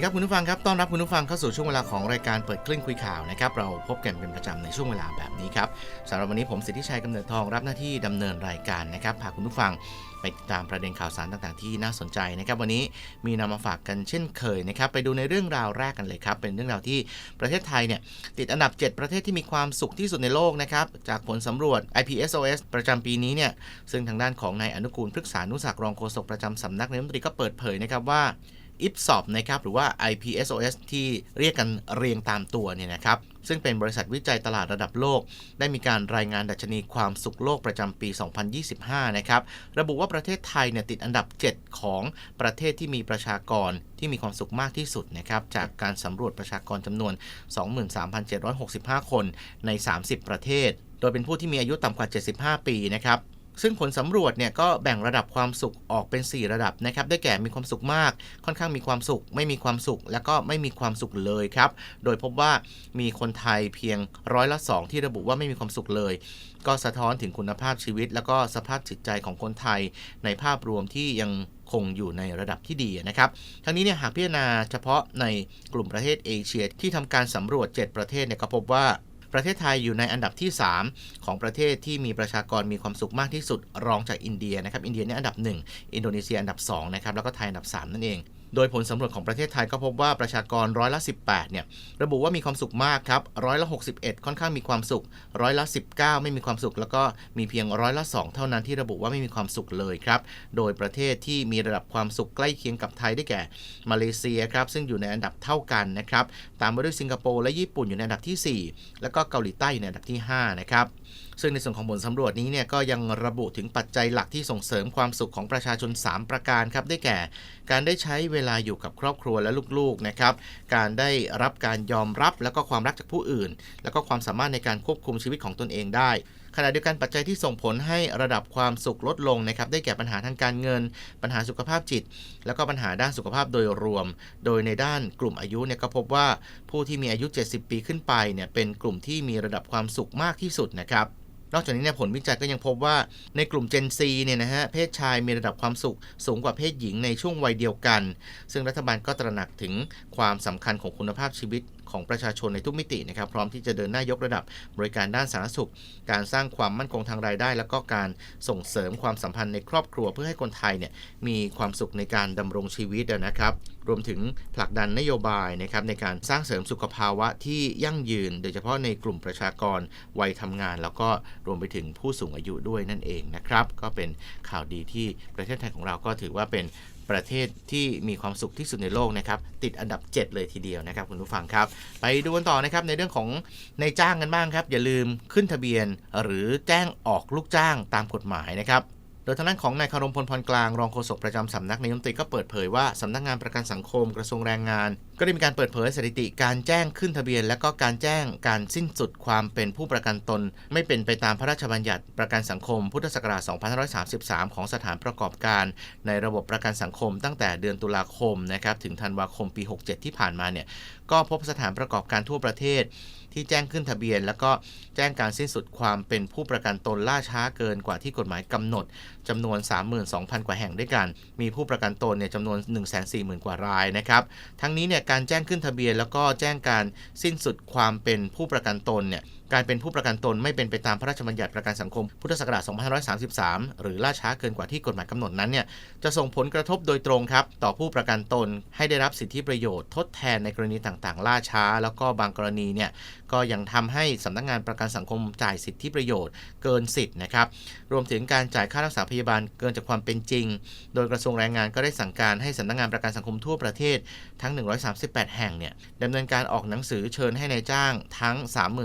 ดีครับคุณผู้ฟังครับ ต้อนรับคุณผู้ฟังเข้าสู่ช่วงเวลาของรายการเปิดคลื่นคุยข่าวนะครับ เราพบกันเป็นประจำในช่วงเวลาแบบนี้ครับสำหรับวันนี้ผมสิทธิชัยกำเนิดทองรับหน้าที่ดำเนินรายการนะครับ พาคุณผู้ฟังไปติดตามประเด็นข่าวสารต่างๆ ที่น่าสนใจนะครับ วันนี้มีนำมาฝากกันเช่นเคยนะครับ ไปดูในเรื่องราวแรกกันเลยครับ เป็นเรื่องราวที่ประเทศไทยเนี่ยติดอันดับ 7 ประเทศที่มีความสุขที่สุดในโลกนะครับ จากผลสำรวจ IPSOS ประจำปีนี้เนี่ยซึ่งทางด้านของนายอนุกูลพฤกษานุศักรองโฆษกประจำสำนักนายกรัฐมนตรีก็เปิดเผยนะครับว่า อิฟสอบนะครับหรือว่า IPSOS ที่เรียกกันเรียงตามตัวเนี่ยนะครับซึ่งเป็นบริษัทวิจัยตลาดระดับโลก ได้มีการรายงานดัชนีความสุขโลกประจำปี 2025 นะครับระบุว่าประเทศไทยเนี่ยติดอันดับ 7 ของประเทศที่มีประชากรที่มีความสุขมากที่สุดนะครับจากการสำรวจประชากรจำนวน 23,765 คนใน 30 ประเทศ โดยเป็นผู้ที่มีอายุต่ำกว่า 75 ปีนะครับ ซึ่งผลสำรวจเนี่ยก็แบ่งระดับความสุขออกเป็น 4 ระดับนะครับ ได้แก่มีความสุขมาก ค่อนข้างมีความสุข ไม่มีความสุข แล้วก็ไม่มีความสุขเลยครับ โดยพบว่ามีคนไทยเพียงร้อยละ 2 ที่ระบุว่าไม่มีความสุขเลย ก็สะท้อนถึงคุณภาพชีวิต แล้วก็สภาพจิตใจของคนไทย ในภาพรวมที่ยังคงอยู่ในระดับที่ดีนะครับ ทั้งนี้เนี่ยหากพิจารณาเฉพาะในกลุ่มประเทศเอเชียที่ทำการสำรวจ 7 ประเทศเนี่ยก็พบว่า ประเทศไทยอยู่ในอันดับที่ 3 ของประเทศที่มีประชากรมีความสุขมากที่สุดรองจากอินเดียนะครับ อินเดียเนี่ยอันดับ 1 อินโดนีเซียอันดับ2นะครับแล้วก็ไทยอันดับ 3 นั่นเอง โดยผลสำรวจของประเทศไทยก็พบว่าประชากรร้อยละ18เนี่ยระบุว่ามีความสุขมากครับร้อยละ61 ค่อนข้างมีความสุขร้อยละ19 ไม่มีความสุข แล้วก็มีเพียงร้อยละ 2 เท่านั้นที่ระบุว่าไม่มีความสุขเลยครับโดยประเทศที่มีระดับความสุขใกล้เคียงกับไทยได้แก่ มาเลเซียครับซึ่งอยู่ในอันดับเท่ากันนะครับตามมาด้วยสิงคโปร์และญี่ปุ่นอยู่ในอันดับทีสี่4 แล้วก็เกาหลีใต้อยู่ในอันดับที่5นะครับ ซึ่งในส่วนของผลสำรวจนี้เนี่ยก็ยังระบุถึงปัจจัยหลักที่ส่งเสริมความสุขของประชาชน 3 ประการครับได้แก่ การได้ใช้เวลาอยู่กับครอบครัวและลูกๆนะครับการได้รับการยอมรับแล้วก็ความรักจากผู้อื่น แล้วก็ความสามารถในการควบคุมชีวิตของตนเองได้ขณะเดียวกันปัจจัยที่ส่งผลให้ระดับความสุขลดลงนะครับได้แก่ปัญหาทางการเงิน ปัญหาสุขภาพจิต แล้วก็ปัญหาด้านสุขภาพโดยรวม โดยในด้านกลุ่มอายุเนี่ยก็พบว่าผู้ที่มีอายุ 70 ปีขึ้นไปเนี่ยเป็นกลุ่มที่มีระดับความสุขมากที่สุดนะครับ นอกจากนี้เนี่ยผลวิจัยก็ยังพบว่าในกลุ่ม Gen Z เนี่ยนะฮะเพศชายมีระดับความสุขสูงกว่าเพศหญิงในช่วงวัยเดียวกัน ซึ่งรัฐบาลก็ตระหนักถึงความสำคัญของคุณภาพชีวิตของประชาชนในทุกมิตินะครับพร้อมที่จะเดินหน้ายกระดับบริการด้านสาธารณสุข การสร้างความมั่นคงทางรายได้ แล้วก็การส่งเสริมความสัมพันธ์ในครอบครัว เพื่อให้คนไทยเนี่ยมีความสุขในการดำรงชีวิตนะครับ รวมถึงผลักดันนโยบายนะครับในการสร้างเสริมสุขภาวะที่ยั่งยืน โดยเฉพาะในกลุ่มประชากรวัยทำงาน แล้วก็รวมไปถึงผู้สูงอายุด้วยนั่นเองนะครับ ก็เป็นข่าวดีที่ประเทศไทยของเราก็ถือว่าเป็นประเทศที่มีความสุขที่สุดในโลกนะครับ ติดอันดับ 7 เลยทีเดียวนะครับคุณผู้ฟังครับ ไปดูกันต่อนะครับในเรื่องของในจ้างกันบ้างครับ อย่าลืมขึ้นทะเบียนหรือแจ้งออกลูกจ้างตามกฎหมายนะครับ ยทางด้านของนายคารมพลพรกลางรองโฆษกประจำสำนักนายมนตรีก็เปิดเผยว่าสำนักงานประกันสังคมกระทรวงแรงงาน ก็ได้มีการเปิดเผยสถิติการแจ้งขึ้นทะเบียน และก็การแจ้งการสิ้นสุดความเป็นผู้ประกันตน ไม่เป็นไปตามพระราชบัญญัติประกันสังคม พุทธศักราช 2533 ของสถานประกอบการ ในระบบประกันสังคม ตั้งแต่เดือนตุลาคมนะครับถึงธันวาคมปี 67 ที่ผ่านมาเนี่ยก็พบสถานประกอบการทั่วประเทศที่แจ้งขึ้นทะเบียน แล้วก็แจ้งการสิ้นสุดความเป็นผู้ประกันตนล่าช้าเกินกว่าที่กฎหมายกำหนดจำนวน 32,000 กว่าแห่งด้วยกัน มีผู้ประกันตนเนี่ยจำนวน 140,000 กว่ารายนะครับ ทั้งนี้เนี่ยการแจ้งขึ้นทะเบียน แล้วก็แจ้งการสิ้นสุดความเป็นผู้ประกันตนเนี่ย การเป็นผู้ประกันตนไม่เป็นไปตามพระราชบัญญัติประกันสังคมพุทธศักราช2533 หรือล่าช้าเกินกว่าที่กฎหมายกำหนดนั้นเนี่ยจะส่งผลกระทบโดยตรงครับ ต่อผู้ประกันตนให้ได้รับสิทธิประโยชน์ทดแทนในกรณีต่างๆ ล่าช้า แล้วก็บางกรณีเนี่ยก็ยังทำให้สำนักงานประกันสังคมจ่ายสิทธิประโยชน์เกินสิทธิ์นะครับรวมถึงการจ่ายค่ารักษาพยาบาลเกินจากความเป็นจริง โดยกระทรวงแรงงานก็ได้สั่งการให้สำนักงานประกันสังคมทั่วประเทศทั้ง 138 แห่งเนี่ยดำเนินการออกหนังสือเชิญให้ในายจ้างทั้ง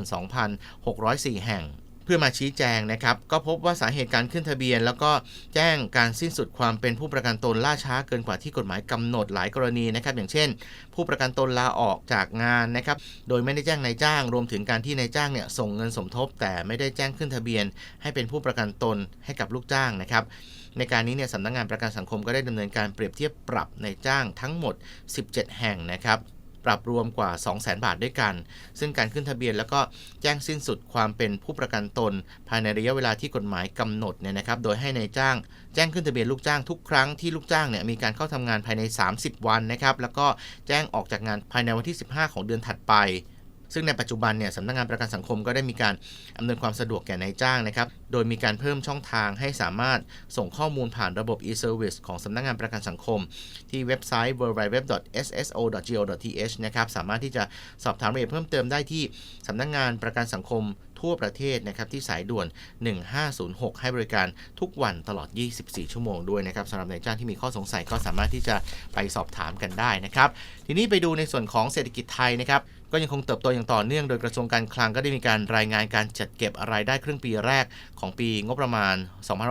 32,000 604 แห่ง เพื่อมาชี้แจงนะครับ ก็พบว่าสาเหตุการขึ้นทะเบียน แล้วก็แจ้งการสิ้นสุดความเป็นผู้ประกันตนล่าช้าเกินกว่าที่กฎหมายกำหนดหลายกรณีนะครับ อย่างเช่น ผู้ประกันตนลาออกจากงานนะครับ โดยไม่ได้แจ้งนายจ้าง รวมถึงการที่นายจ้างเนี่ยส่งเงินสมทบ แต่ไม่ได้แจ้งขึ้นทะเบียน ให้เป็นผู้ประกันตนให้กับลูกจ้างนะครับในการนี้เนี่ยสำนักงานประกันสังคมก็ได้ดำเนินการเปรียบเทียบปรับในจ้างทั้งหมด 17 แห่งนะครับ ปรับรวมกว่า 200,000 บาทด้วยกัน ซึ่งการขึ้นทะเบียนแล้วก็แจ้งสิ้นสุดความเป็นผู้ประกันตน ภายในระยะเวลาที่กฎหมายกำหนดเนี่ยนะครับ โดยให้ในายจ้าง แจ้งขึ้นทะเบียนลูกจ้างทุกครั้งที่ลูกจ้างเนี่ยมีการเข้าทำงานภายใน 30 วันนะครับ แล้วก็แจ้งออกจากงานภายในวันที่ 15 ของเดือนถัดไป ซึ่งในปัจจุบันเนี่ยสำนักงานประกันสังคมก็ได้มีการอำนวยความสะดวกแก่นายจ้างนะครับโดยมีการเพิ่มช่องทางให้สามารถส่งข้อมูลผ่านระบบ e-service ของสำนักงานประกันสังคม ที่เว็บไซต์ www.sso.go.th นะครับสามารถที่จะสอบถามรายละเอียดเพิ่มเติมได้ที่สำนักงานประกันสังคมทั่วประเทศนะครับที่สายด่วน 1506 ให้บริการทุกวันตลอด 24 ชั่วโมงด้วยนะครับสำหรับนายจ้างที่มีข้อสงสัยก็สามารถที่จะไปสอบถามกันได้นะครับ ทีนี้ไปดูในส่วนของเศรษฐกิจไทยนะครับ ก็ยังคงเติบโตอย่างต่อเนื่องโดยกระทรวงการคลังก็ได้มีการรายงานการจัดเก็บรายได้ครึ่งปีแรกของปีงบประมาณ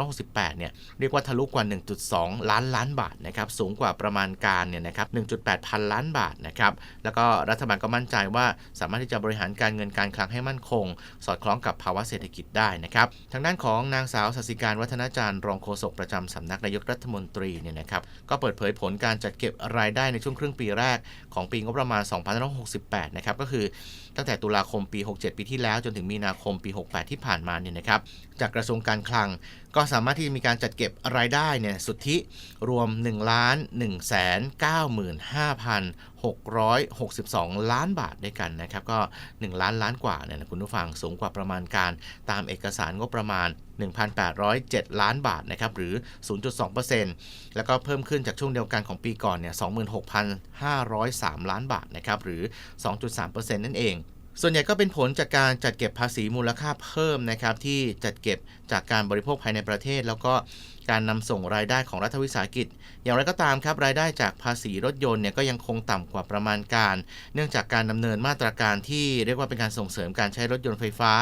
2568 เนี่ยเรียกว่าทะลุกว่า 1.2 ล้านล้านบาทนะครับสูงกว่าประมาณการเนี่ยนะครับ 1.8 พันล้านบาทนะครับแล้วก็รัฐบาลก็มั่นใจว่าสามารถที่จะบริหารการเงินการคลังให้มั่นคง สอดคล้องกับภาวะเศรษฐกิจได้นะครับทางด้านของนางสาวสศิการวัฒนาจารย์รองโฆษกประจำสำนักนายกรัฐมนตรีเนี่ยนะครับก็เปิดเผยผลการจัดเก็บรายได้ในช่วงครึ่งปีแรกของปีงบประมาณ 2568 นะครับก็คือตั้งแต่ตุลาคมปี 67 ปีที่แล้ว จนถึงมีนาคมปี 68 ที่ผ่านมาเนี่ยนะครับจากกระทรวงการคลัง ก็สามารถที่จะมีการจัดเก็บรายได้เนี่ยสุทธิรวม1ล้าน1แส 662 ล้านบาทด้วยกันนะครับ ก็ 1 ล้านล้านกว่าเนี่ยนะคุณผู้ฟังสูงกว่าประมาณการตามเอกสารงบประมาณ 1,807 ล้านบาทนะครับหรือ 0.2%แล้วก็เพิ่มขึ้นจากช่วงเดียวกันของปีก่อนเนี่ย26,503 ล้านบาทนะครับหรือ 2.3%นั่นเอง ส่วนใหญ่ก็เป็นผลจากการจัดเก็บภาษีมูลค่าเพิ่มนะครับที่จัดเก็บจากการบริโภคภายในประเทศ แล้วก็การนำส่งรายได้ของรัฐวิสาหกิจ อย่างไรก็ตามครับรายได้จากภาษีรถยนต์เนี่ยก็ยังคงต่ำกว่าประมาณการ เนื่องจากการดำเนินมาตรการที่เรียกว่าเป็นการส่งเสริมการใช้รถยนต์ไฟฟ้า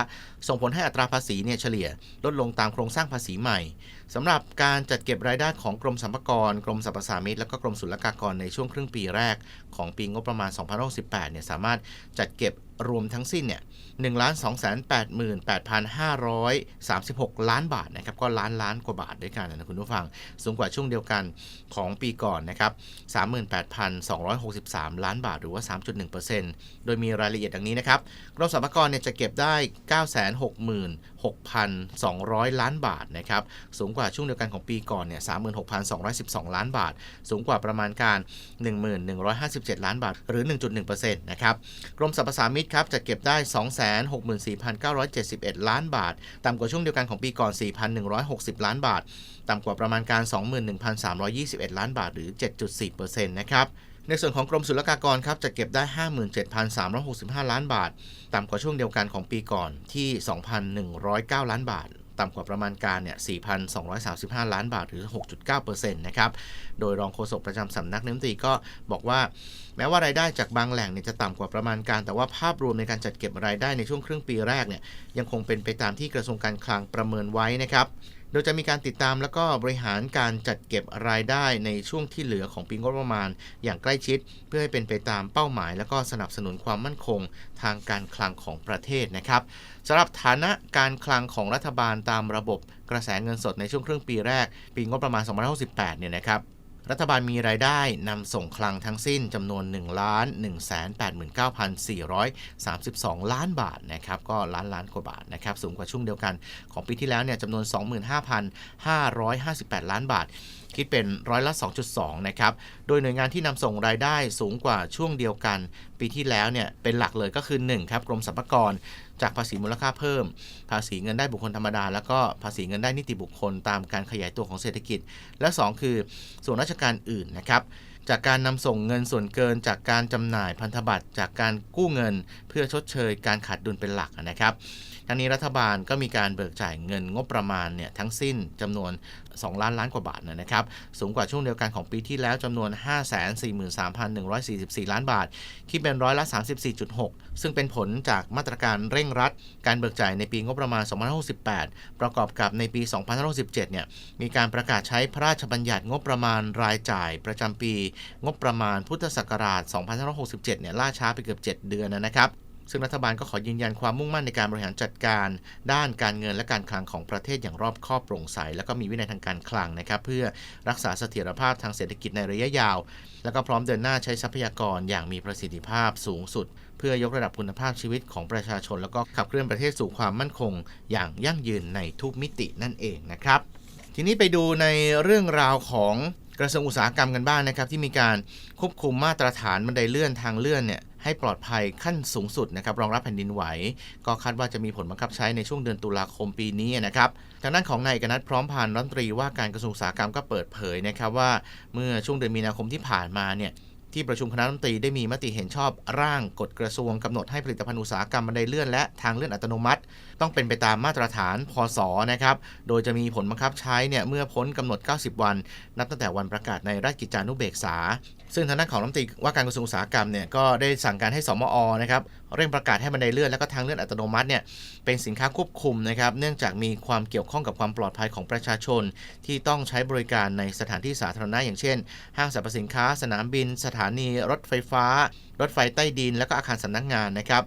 ส่งผลให้อัตราภาษีเนี่ยเฉลี่ย ลดลงตามโครงสร้างภาษีใหม่สำหรับการจัดเก็บรายได้ของกรมสรรพากร กรมสรรพสามิตและก็กรมศุลกากรในช่วงครึ่งปีแรก ของปีงบประมาณ 2068เนี่ยสามารถจัดเก็บรวมทั้งสิ้นเนี่ย1 2 8 8 5 3 6ล้านบาทนะครับ ก็ล้านล้านกว่าบาทด้วยกันนะคุณผู้ฟัง สูงกว่าช่วงเดียวกันของปีก่อนนะครับ38,263ล้านบาทหรือว่า3.1%โดยมีรายละเอียดดังนี้นะครับกรมสรรพากรเนี่ยจะเก็บได้966,200ล้านบาทนะครับ สูงกว่าช่วงเดียวกันของปีก่อนเนี่ย36,212ล้านบาท สูงกว่าประมาณการ11,157ล้านบาทหรือ1.1%นะครับ กรมสรรพสามิตครับจะเก็บได้ 264,971 ล้านบาท ต่ำกว่าช่วงเดียวกันของปีก่อน 4,160 ล้านบาท ต่ำกว่าประมาณการ 21,321 ล้านบาทหรือ 7.4%นะครับในส่วนของกรมศุลกากรครับจะเก็บได้ 57,365 ล้านบาท ต่ำกว่าช่วงเดียวกันของปีก่อนที่ 2,109 ล้านบาท ต่ำกว่าประมาณการเนี่ย 4,235 ล้านบาทหรือ 6.9%นะครับ โดยรองโฆษกประจำสำนักนิมตีก็บอกว่า แม้ว่ารายได้จากบางแหล่งเนี่ยจะต่ำกว่าประมาณการ แต่ว่าภาพรวมในการจัดเก็บรายได้ในช่วงครึ่งปีแรกเนี่ยยังคงเป็นไปตามที่กระทรวงการคลังประเมินไว้นะครับ โดยจะมีการติดตามแล้วก็บริหารการจัดเก็บรายได้ในช่วงที่เหลือของปีงบประมาณ อย่างใกล้ชิด เพื่อให้เป็นไปตามเป้าหมาย แล้วก็สนับสนุนความมั่นคงทางการคลังของประเทศนะครับสำหรับฐานะการคลังของรัฐบาลตามระบบกระแสเงินสดในช่วงครึ่งปีแรก ปีงบประมาณ 2568 เนี่ยนะครับ รัฐบาลมีรายได้นำส่งคลังทั้งสิ้นจำนวน1ล้าน1 8 9 4 3 2 ล้านบาทนะครับก็ล้านล้านกว่าบาทนะครับสูงกว่าช่วงเดียวกันของปีที่แล้วเนี่ยจำนวน 25,558 ล้านบาท คิดเป็นร้อยละ 2.2 นะครับ โดยหน่วยงานที่นำส่งรายได้สูงกว่าช่วงเดียวกัน ปีที่แล้วเนี่ยเป็นหลักเลยก็คือ 1 ครับ กรมสรรพากร จากภาษีมูลค่าเพิ่ม ภาษีเงินได้บุคคลธรรมดา แล้วก็ภาษีเงินได้นิติบุคคลตามการขยายตัวของเศรษฐกิจ และ 2 คือส่วนราชการอื่นนะครับจากการนำส่งเงินส่วนเกินจากการจำหน่ายพันธบัตรจากการกู้เงิน เพื่อชดเชยการขาดดุลเป็นหลักนะครับทั้งนี้รัฐบาลก็มีการเบิกจ่ายเงินงบประมาณเนี่ยทั้งสิ้นจำนวน 2 ล้านล้านกว่าบาทนะครับ สูงกว่าช่วงเดียวกันของปีที่แล้วจำนวน 543,144 ล้านบาท คิดเป็นร้อยละ 34.6 ซึ่งเป็นผลจากมาตรการเร่งรัด การเบิกจ่ายในปีงบประมาณ 2568 ประกอบกับในปี 2567 เนี่ย มีการประกาศใช้พระราชบัญญัติงบประมาณรายจ่ายประจำปี งบประมาณพุทธศักราช 2567 เนี่ย ล่าช้าไปเกือบ 7 เดือนนะครับ ซึ่งรัฐบาลก็ขอยืนยันความมุ่งมั่นในการบริหารจัดการ ด้านการเงินและการคลังของประเทศอย่างรอบคอบโปร่งใส แล้วก็มีวินัยทางการคลังนะครับ เพื่อรักษาเสถียรภาพทางเศรษฐกิจในระยะยาว แล้วก็พร้อมเดินหน้าใช้ทรัพยากรอย่างมีประสิทธิภาพสูงสุด เพื่อยกระดับคุณภาพชีวิตของประชาชน แล้วก็ขับเคลื่อนประเทศสู่ความมั่นคง อย่างยั่งยืนในทุกมิตินั่นเองนะครับทีนี้ไปดูในเรื่องราวของ กระทรวงอุตสาหกรรมกันบ้างนะครับ ที่มีการควบคุมมาตรฐานบันไดเลื่อนทางเลื่อนเนี่ยให้ปลอดภัยขั้นสูงสุดนะครับรองรับแผ่นดินไหว ก็คาดว่าจะมีผลบังคับใช้ในช่วงเดือนตุลาคมปีนี้นะครับทางด้านของนายกนัทพร้อมพันธ์รัฐมนตรีว่าการกระทรวงอุตสาหกรรมก็เปิดเผยนะครับว่าเมื่อช่วงเดือนมีนาคมที่ผ่านมาเนี่ย ที่ประชุมคณะรัฐมนตรีได้มีมติเห็นชอบร่างกฎกระทรวงกำหนดให้ผลิตภัณฑ์อุตสาหกรรมบันไดเลื่อนและทางเลื่อนอัตโนมัติ ต้องเป็นไปตามมาตรฐานพศนะครับ โดยจะมีผลบังคับใช้เนี่ยเมื่อพ้นกำหนด 90 วัน นับตั้งแต่วันประกาศในราชกิจจานุเบกษา ซึ่งทางด้านของรัฐมนตรีว่าการกระทรวงอุตสาหกรรมเนี่ยก็ได้สั่งการให้สมอนะครับเร่งประกาศให้บันไดเลื่อนและก็ทางเลื่อนอัตโนมัติเนี่ยเป็นสินค้าควบคุมนะครับเนื่องจากมีความเกี่ยวข้องกับความปลอดภัยของประชาชน ที่ต้องใช้บริการในสถานที่สาธารณะอย่างเช่น ห้างสรรพสินค้า สนามบิน สถานีรถไฟฟ้า รถไฟใต้ดิน และก็อาคารสำนักงานนะครับ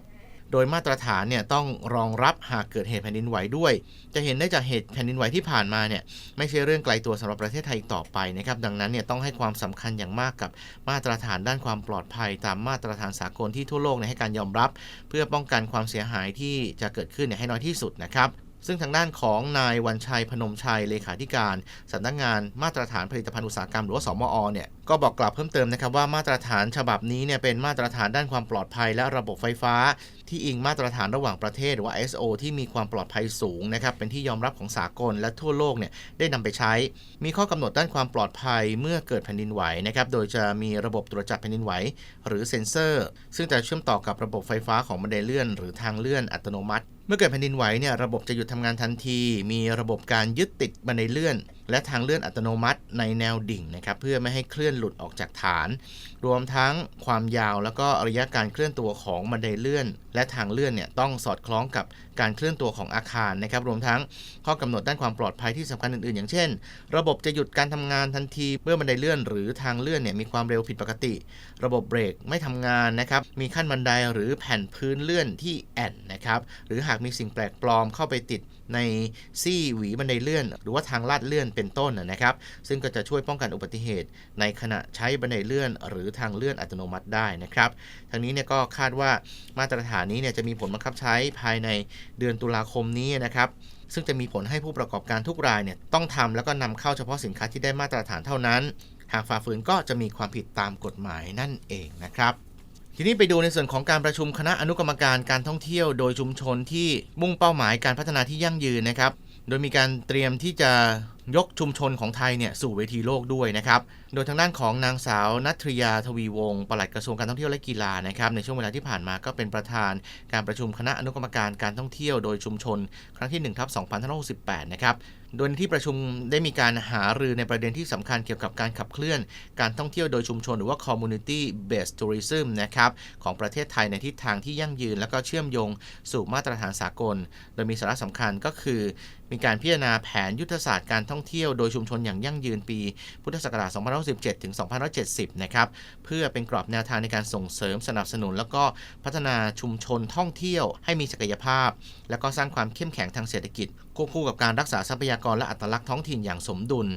โดยมาตรฐานเนี่ยต้องรองรับหากเกิดเหตุแผ่นดินไหวด้วย จะเห็นได้จากเหตุแผ่นดินไหวที่ผ่านมาเนี่ยไม่ใช่เรื่องไกลตัวสำหรับประเทศไทยอีกต่อไปนะครับดังนั้นเนี่ยต้องให้ความสำคัญอย่างมากกับมาตรฐานด้านความปลอดภัย ตามมาตรฐานสากลที่ทั่วโลกเนี่ยให้การยอมรับ เพื่อป้องกันความเสียหายที่จะเกิดขึ้นเนี่ยให้น้อยที่สุดนะครับ ซึ่งทางด้านของนายวันชัยพนมชัยเลขาธิการสำนักงานมาตรฐานผลิตภัณฑ์อุตสาหกรรมหรือว่าสมอเนี่ยก็บอกกล่าวเพิ่มเติมนะครับว่ามาตรฐานฉบับนี้เนี่ยเป็นมาตรฐานด้านความปลอดภัยและระบบไฟฟ้า ที่อิงมาตรฐานระหว่างประเทศหรือว่า ISO ที่มีความปลอดภัยสูงนะครับเป็นที่ยอมรับของสากลและทั่วโลกเนี่ยได้นำไปใช้ มีข้อกำหนดด้านความปลอดภัยเมื่อเกิดแผ่นดินไหวนะครับโดยจะมีระบบตรวจจับแผ่นดินไหว หรือเซ็นเซอร์ ซึ่งจะเชื่อมต่อกับระบบไฟฟ้าของบันไดเลื่อน หรือทางเลื่อนอัตโนมัติ เมื่อเกิดแผ่นดินไหวเนี่ยระบบจะหยุดทำงานทันที มีระบบการยึดติดบันไดเลื่อน และทางเลื่อนอัตโนมัติในแนวดิ่งนะครับเพื่อไม่ให้เคลื่อนหลุดออกจากฐาน รวมทั้งความยาวแล้วก็ระยะการเคลื่อนตัวของบันไดเลื่อน และทางเลื่อนเนี่ยต้องสอดคล้องกับการเคลื่อนตัวของอาคารนะครับรวมทั้งข้อกำหนดด้านความปลอดภัยที่สำคัญอื่นๆ อย่างเช่น ระบบจะหยุดการทำงานทันทีเมื่อบันไดเลื่อน หรือทางเลื่อนเนี่ยมีความเร็วผิดปกติ ระบบเบรกไม่ทำงานนะครับมีขั้นบันไดหรือแผ่นพื้นเลื่อนที่แอนนะครับหรือหากมีสิ่งแปลกปลอมเข้าไปติด ในซี่หวีบันไดเลื่อน หรือว่าทางลาดเลื่อนเป็นต้นนะครับ ซึ่งก็จะช่วยป้องกันอุบัติเหตุ ในขณะใช้บันไดเลื่อน หรือทางเลื่อนอัตโนมัติได้นะครับทางนี้เนี่ยก็คาดว่ามาตรฐานนี้เนี่ยจะมีผลบังคับใช้ภายในเดือนตุลาคมนี้นะครับซึ่งจะมีผลให้ผู้ประกอบการทุกรายเนี่ยต้องทำแล้วก็นำเข้าเฉพาะสินค้าที่ได้มาตรฐานเท่านั้น หากฝ่าฝืนก็จะมีความผิดตามกฎหมายนั่นเองนะครับ ทีนี้ไปดูในส่วนของการประชุมคณะอนุกรรมการการท่องเที่ยวโดยชุมชนที่มุ่งเป้าหมายการพัฒนาที่ยั่งยืนนะครับ โดยมีการเตรียมที่จะ ยกชุมชนของไทยเนี่ยสู่เวทีโลกด้วยนะครับ โดยทางด้านของนางสาวนัทริยาทวีวงศ์ปลัดกระทรวงการท่องเที่ยวและกีฬานะครับในช่วงเวลาที่ผ่านมาก็เป็นประธานการประชุมคณะอนุกรรมการการท่องเที่ยวโดยชุมชน ครั้งที่1ทับ2568 นะครับโดยในที่ประชุมได้มีการหารือในประเด็นที่สำคัญเกี่ยวกับการขับเคลื่อน การท่องเที่ยวโดยชุมชนหรือว่า community based tourism นะครับของประเทศไทยในทิศทางที่ยั่งยืน และก็เชื่อมโยงสู่มาตรฐานสากล โดยมีสาระสำคัญก็คือ มีการพิจารณาแผนยุทธศาสตร์การท่อง่องเที่ยวโดยชุมชนอย่างยั่งยืนปี พุทธศักราช2567ถึง2570 นะครับ เพื่อเป็นกรอบแนวทางในการส่งเสริมสนับสนุน แล้วก็พัฒนาชุมชนท่องเที่ยวให้มีศักยภาพ และก็สร้างความเข้มแข็งทางเศรษฐกิจควบคู่กับการรักษาทรัพยากรและอัตลักษณ์ท้องถิ่นอย่างสมดุล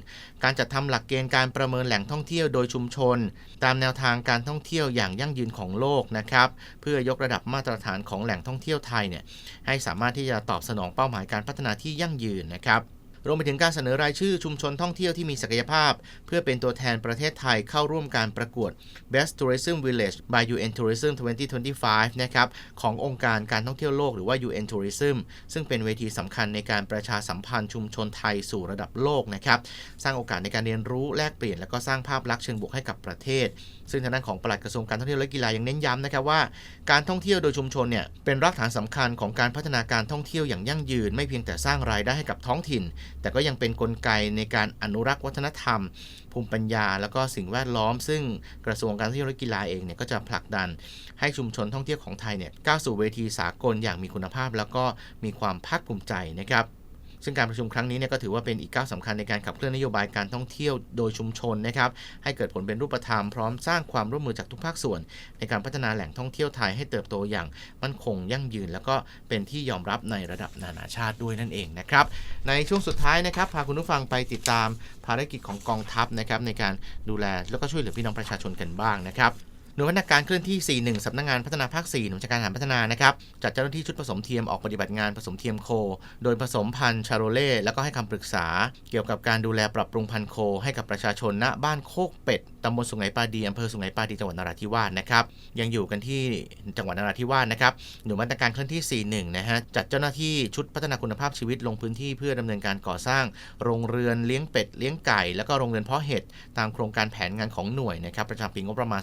การจัดทำหลักเกณฑ์การประเมินแหล่งท่องเที่ยวโดยชุมชน ตามแนวทางการท่องเที่ยวอย่างยั่งยืนของโลกนะครับ เพื่อยกระดับมาตรฐานของแหล่งท่องเที่ยวไทยเนี่ยให้สามารถที่จะตอบสนองเป้าหมายการพัฒนาที่ยั่งยืนนะครับ รวมไปถึงการเสนอรายชื่อชุมชนท่องเที่ยวที่มีศักยภาพ เพื่อเป็นตัวแทนประเทศไทยเข้าร่วมการประกวด Best Tourism Village by UN Tourism 2025 นะครับ ขององค์การการท่องเที่ยวโลกหรือว่า UN Tourism ซึ่งเป็นเวทีสำคัญในการประชาสัมพันธ์ชุมชนไทยสู่ระดับโลกนะครับ สร้างโอกาสในการเรียนรู้แลกเปลี่ยน และก็สร้างภาพลักษณ์เชิงบวกให้กับประเทศ ซึ่งทางด้านของปลัดกระทรวงการท่องเที่ยวและกีฬายังเน้นย้ำนะครับว่า การท่องเที่ยวโดยชุมชนเนี่ยเป็นรากฐานสำคัญของการพัฒนาการท่องเที่ยวอย่างยั่งยืน ไม่เพียงแต่สร้างรายได้ให้กับท้องถิ่น แต่ก็ยังเป็นนกลไกในการอนุรักษ์วัฒนธรรม ภูมิปัญญา แล้วก็สิ่งแวดล้อม ซึ่งกระทรวงการท่องเที่ยวและกีฬาเองเนี่ยก็จะผลักดันให้ชุมชนท่องเที่ยวของไทยเนี่ยก้าวสู่เวทีสากลอย่างมีคุณภาพ แล้วก็มีความภาคภูมิใจนะครับ ซึ่งการประชุมครั้งนี้เนี่ยก็ถือว่าเป็นอีกก้าวสำคัญในการขับเคลื่อนนโยบายการท่องเที่ยวโดยชุมชนนะครับให้เกิดผลเป็นรูปธรรมพร้อมสร้างความร่วมมือจากทุกภาคส่วน ในการพัฒนาแหล่งท่องเที่ยวไทยให้เติบโตอย่างมั่นคงยั่งยืน แล้วก็เป็นที่ยอมรับในระดับนานาชาติด้วยนั่นเองนะครับในช่วงสุดท้ายนะครับพาคุณผู้ฟังไปติดตามภารกิจของกองทัพนะครับในการดูแลแล้วก็ช่วยเหลือพี่น้องประชาชนกันบ้างนะครับ น่วยพัฒนาการเคลื่อนที่ 41 สำนักงานพัฒนาภาค 4 หน่วยการทหารพัฒนานะครับ จัดเจ้าหน้าที่ชุดผสมเทียมออกปฏิบัติงานผสมเทียมโค โดยผสมพันธุ์ชาโรเล่ แล้วก็ให้คำปรึกษา เกี่ยวกับการดูแลปรับปรุงพันธุ์โค ให้กับประชาชนณบ้านโคกเป็ด ตำบลสุไหงปาดีอำเภอสุไหงปาดี จังหวัดนราธิวาสนะครับ ยังอยู่กันที่จังหวัดนราธิวาสนะครับ หน่วยมาตรการเคลื่อนที่ 41 นะฮะ จัดเจ้าหน้าที่ชุดพัฒนาคุณภาพชีวิตลงพื้นที่เพื่อดำเนินการก่อสร้าง โรงเรือนเลี้ยงเป็ดเลี้ยงไก่ แล้วก็โรงเรือนเพาะเห็ดตามโครงการแผนงานของหน่วยนะครับประจำปีงบประมาณ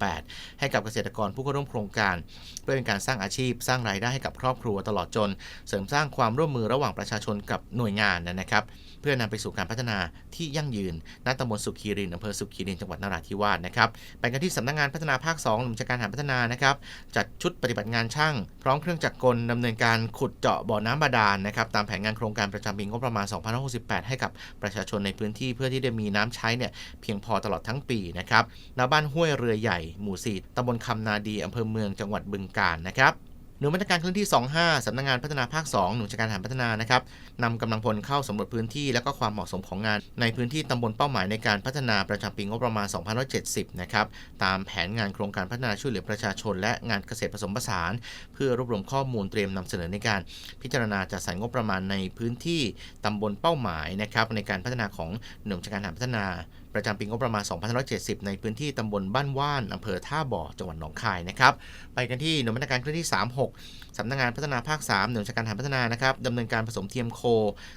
18 ให้กับเกษตรกรผู้เข้าร่วมโครงการ เพื่อเป็นการสร้างอาชีพ สร้างรายได้ให้กับครอบครัวตลอดจน เสริมสร้างความร่วมมือระหว่างประชาชนกับหน่วยงานนะครับ เพื่อนำไปสู่การพัฒนาที่ยั่งยืนณตำบลสุขีรินอำเภอสุขีรินจังหวัดนราธิวาสนะครับไปกันที่สำนักงานพัฒนาภาค2หน่วยจัดการหาพัฒนานะครับจัดชุดปฏิบัติงานช่าง พร้อมเครื่องจักรกลดำเนินการขุดเจาะบ่อน้ำบาดาลนะครับตามแผนงานโครงการประจำปีงบประมาณ2568 ให้กับประชาชนในพื้นที่เพื่อที่จะมีน้ำใช้เนี่ยเพียงพอตลอดทั้งปีนะครับณบ้านห้วยเรือใหญ่หมู่ 4ตำบลคำนาดีอำเภอเมืองจังหวัดบึงกาฬนะครับหน่วยมาตรการเคลื่อนที่ 25 สำนักงานพัฒนาภาค 2 หน่วยจัดการทหารพัฒนานะครับนำกำลังพลเข้าสำรวจพื้นที่และก็ความเหมาะสมของงาน ในพื้นที่ตำบลเป้าหมายในการพัฒนาประจำปีงบประมาณ 2570 นะครับ ตามแผนงานโครงการพัฒนาช่วยเหลือประชาชน และงานเกษตรผสมผสาน เพื่อรวบรวมข้อมูลเตรียมนำเสนอในการพิจารณาจัดสรรงบประมาณในพื้นที่ตำบลเป้าหมายนะครับในการพัฒนาของหน่วยจัดการทหารพัฒนา ประจำปีงบประมาณ 2570 ในพื้นที่ตำบลบ้านว่านอำเภอท่าบ่อ จังหวัดหนองคายนะครับ ไปกันที่หน่วยมาตรการเคลื่อนที่ 36 สำนักงานพัฒนาภาค 3 หน่วยจัดการทหารพัฒนานะครับดำเนินการผสมเทียมโค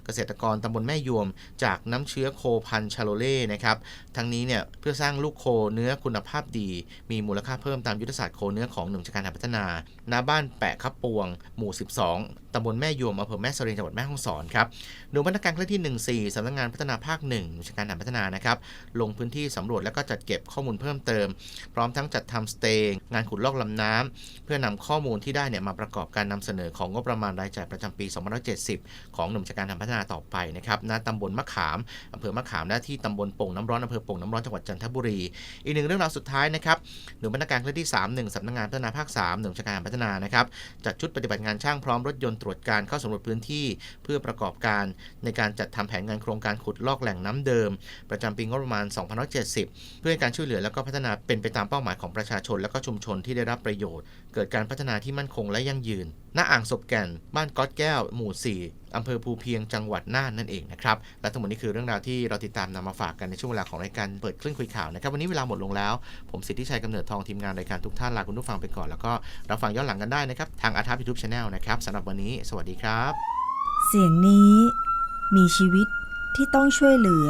เกษตรกรตำบลแม่ยวม จากน้ำเชื้อโคพันชาโลเล่นะครับทั้งนี้เนี่ยเพื่อสร้างลูกโคเนื้อคุณภาพดี มีมูลค่าเพิ่มตามยุทธศาสตร์โคเนื้อของหน่วยจัดการทหารพัฒนาณบ้านแปะคับปวง หมู่ 12ตำบลแม่ยวมอำเภอแม่เสรียงจังหวัดแม่ฮ่องสอนครับหน่วยมาตรการเคลื่อนที่ 14สำนักงานพัฒนาภาค1หน่วยจัดการทหารพัฒนานะครับลงพื้นที่สำรวจและก็จัดเก็บข้อมูลเพิ่มเติม พร้อมทั้งจัดทำสเตย์งานขุดลอกลำน้ำเพื่อนำข้อมูลที่ได้เนี่ยมาประกอบการนำเสนอของงบประมาณรายจ่ายประจำปี2570 ของหน่วยจัดการทหารพัฒนาต่อไปนะครับณตำบลมะขามอำเภอมะขามและที่ตำบลโป่งน้ำร้อนอำเภอโป่งน้ำร้อนจังหวัดจันทบุรี อีกหนึ่งเรื่องราวสุดท้ายนะครับหน่วยมาตรการเคลื่อนที่ 31สำนักงานพัฒนาภาค 3 หน่วยจัดการพัฒนานะครับจัดชุดปฏิบัติงานช่างพร้อมรถยนต์ตรวจการเข้าสำรวจพื้นที่ เพื่อประกอบการในการจัดทำแผนงานโครงการขุดลอกแหล่งน้ำเดิม ประจำปีงบประมาณ2570 เพื่อการช่วยเหลือและก็พัฒนาเป็นไปตามเป้าหมายของประชาชน และก็ชุมชนที่ได้รับประโยชน์ เกิดการพัฒนาที่มั่นคงและยั่งยืนณอ่างศพแก่น บ้านก๊อดแก้ว หมู่ 4 อำเภอภูเพียง จังหวัดน่านนั่นเองนะครับ และทั้งหมดนี้คือเรื่องราวที่เราติดตามนำมาฝากกันในช่วงเวลาของรายการเปิดคลื่นคุยข่าวนะครับ วันนี้เวลาหมดลงแล้ว ผมสิทธิชัยกำเนิดทองทีมงานรายการทุกท่านลาคุณผู้ฟังไปก่อน แล้วก็เรับฟังย้อนหลังกันได้นะครับ ทางอาทัพยูทูบชาแนลนะครับสำหรับวันนี้ สวัสดีครับ เสียงนี้มีชีวิตที่ต้องช่วยเหลือ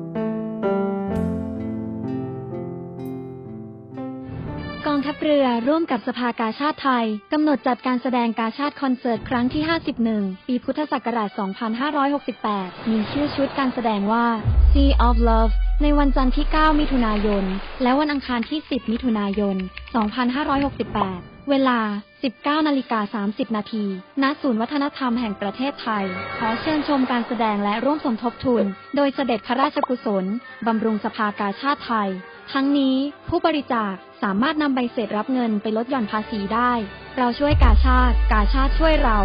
เรือร่วมกับสภากาชาติไทย กำหนดจัดการแสดงกาชาติคอนเสิร์ตครั้งที่ 51 ปีพุทธศักราช 2568 มีชื่อชุดการแสดงว่า Sea of Love ในวันจันทร์ที่ 9 มิถุนายน และวันอังคารที่ 10 มิถุนายน 2568 เวลา 19นาฬิกา30 นาที ณ ศูนย์วัฒนธรรมแห่งประเทศไทย ขอเชิญชมการแสดงและร่วมสมทบทุน โดยเสด็จพระราชกุศล บำรุงสภากาชาติไทย ทั้งนี้ผู้บริจาคสามารถนำใบเสร็จรับเงินไปลดหย่อนภาษีได้ เราช่วยกาชาติ กาชาติช่วยเรา